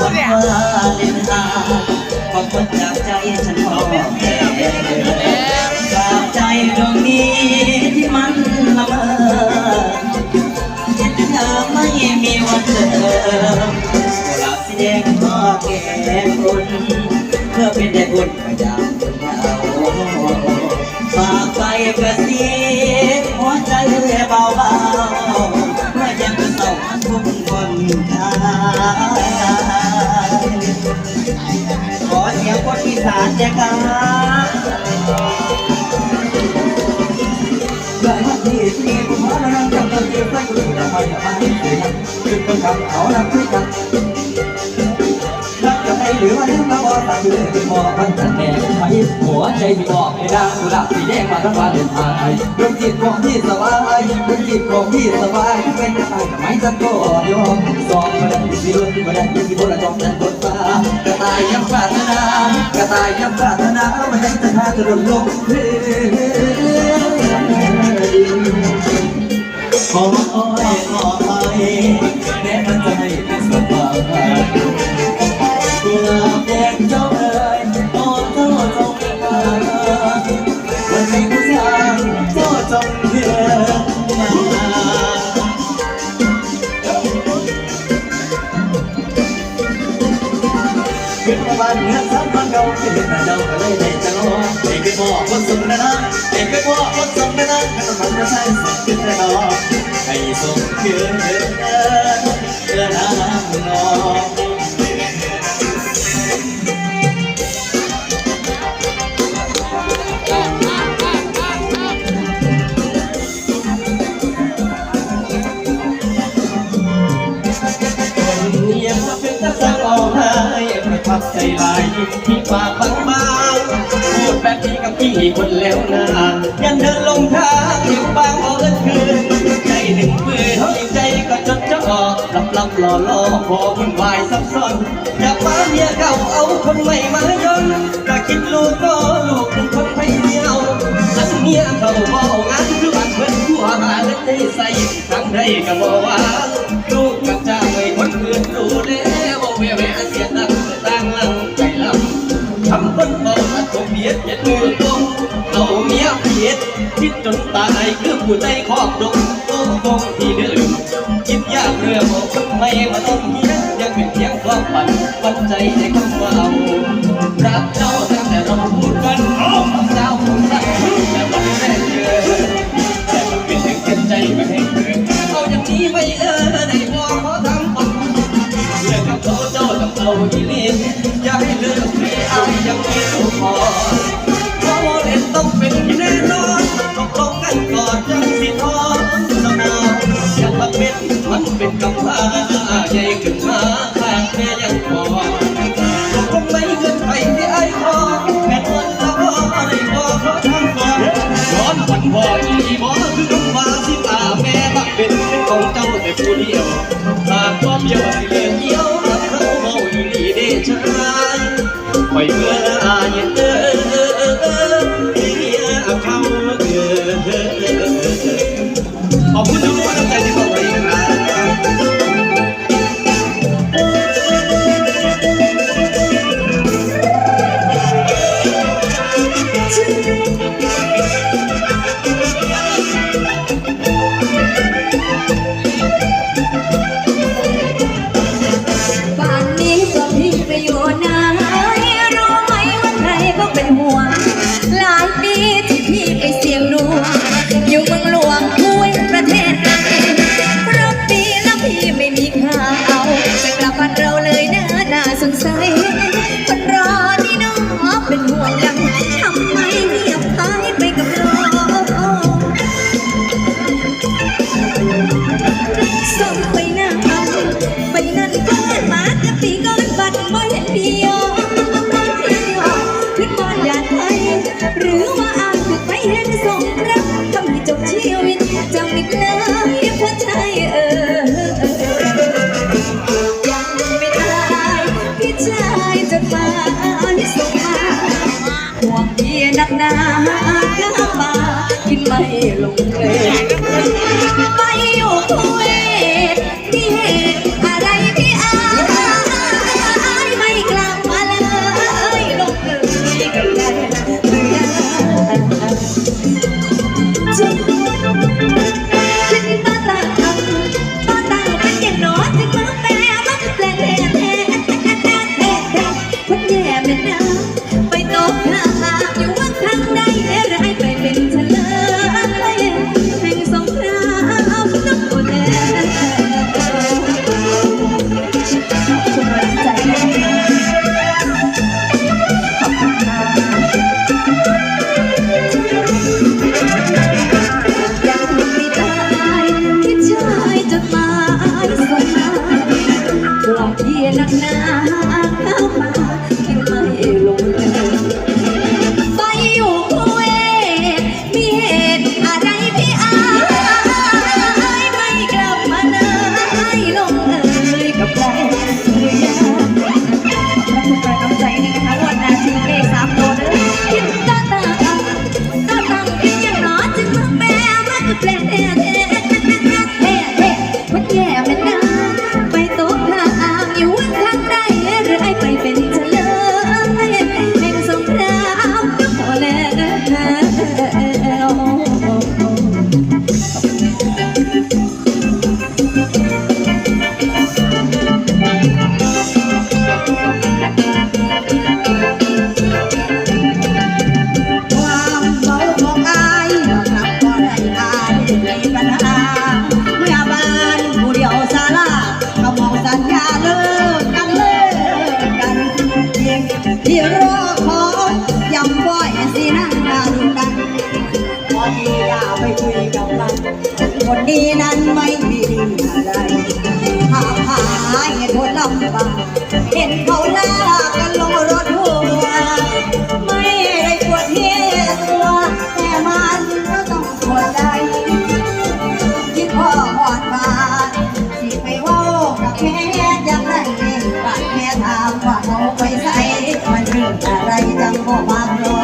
วันวาเลนไทน์ขอบคุณจากใจฉันขอแผ่ฝากใจดวงนี้ที่มันละเมอคิดถึงเธอไม่มีวันเจอกุหลาบสีแดงทอแก้มคุณเพื่อเป็นได้บุญพยายามคุณเอาฝากไปกระซิบหัวใจเบาๆ สานเจ้าค่ะได้มาที่ที่ผมมาแล้วจำต้องเก็บไว้กูจะไปไปเสียงคือคนขับเขานำที่กัน หรือว่าลืมมาบอกตาคือเป็นหมอพันธุ์แน่ไปหัวใจที่บอกให้ดังกุหลาบสีแดงมาทั้งวันเดินทางดวงจิตของพี่สบายดวงจิตของพี่สบายเป็นจะตายทำไมจะก็ยอมสอบมาได้ที่รุ่นมาได้ที่บนละจอมนั้นบนฟ้ากระต่ายยังปรารถนากระต่ายยังปรารถนาไมันยังจะพาจะหล่นลงเรื่อยขออ้อยขอไปามพันเก่าเป็นแต่เจ้าก็เลยได้จะรอเด็กไปพ่อคนส่งนะนะเด็กไปพ่อคนส่งนะนะก็ต้องทำจะใช้เสร็จขึ้นแน่นอนให้ส่งคืนเดินเดินเดินน้ำนองเยี่ยมเป็นทักษะเอาให้ไม่พักใจ ลายยิ้มที่ปากบางบางพูดแบบนี้กับพี่คนแล้วนะยันเดินลงทางอยู่บางเอาเอินคืนใจหนึ่งปืนห้อยใจก็จดจ่อหลับหลับหล่อหล่อพอวุ่นวายซับซ้อนอยากมาเมียเก่าเอาคนใหม่มายนก็คิดลูกก็ลูกเป็นคนไปเดียวอันเมียเขาบอกงานคือบ้านเพื่อนทั่หาเล่นได้ใส่ทั้งใดก็บอกว่าลูกกับจ้าไว้คนอื่นดู เมียเบียดคิดจนตายคือผู้ใจครอบดงโอ้คงที่เดิมคิดยากเรื่องของคนไม่มาต้องเฮียยังเป็นเพียงความฝันปัจจัยในคำว่าเอารักเจ้า วันวานพออีบอคือคำว่าสิตาแม่บักเป็นเป็นของเจ้าแต่ผู้เดียวหากความเดียวสิเลือเยี่ยวรับเราเมาอยู่ดีเดชายไปเมื่ออายเออเออเออเออเมียเขาเออเออเออขอบคุณทุกคนที่ใจที่ น้าหน้าบากินไม่ลงเลย ไปอยู่คุยที่ thoát ra รอคอยำบ่อยสินั่งนานนักพอดีอยาไปคุยกับมันคนดีนั้นไม่มีอะไรหากหายทนลำบากเห็นเขาแล้ว พ่อบ้านรอ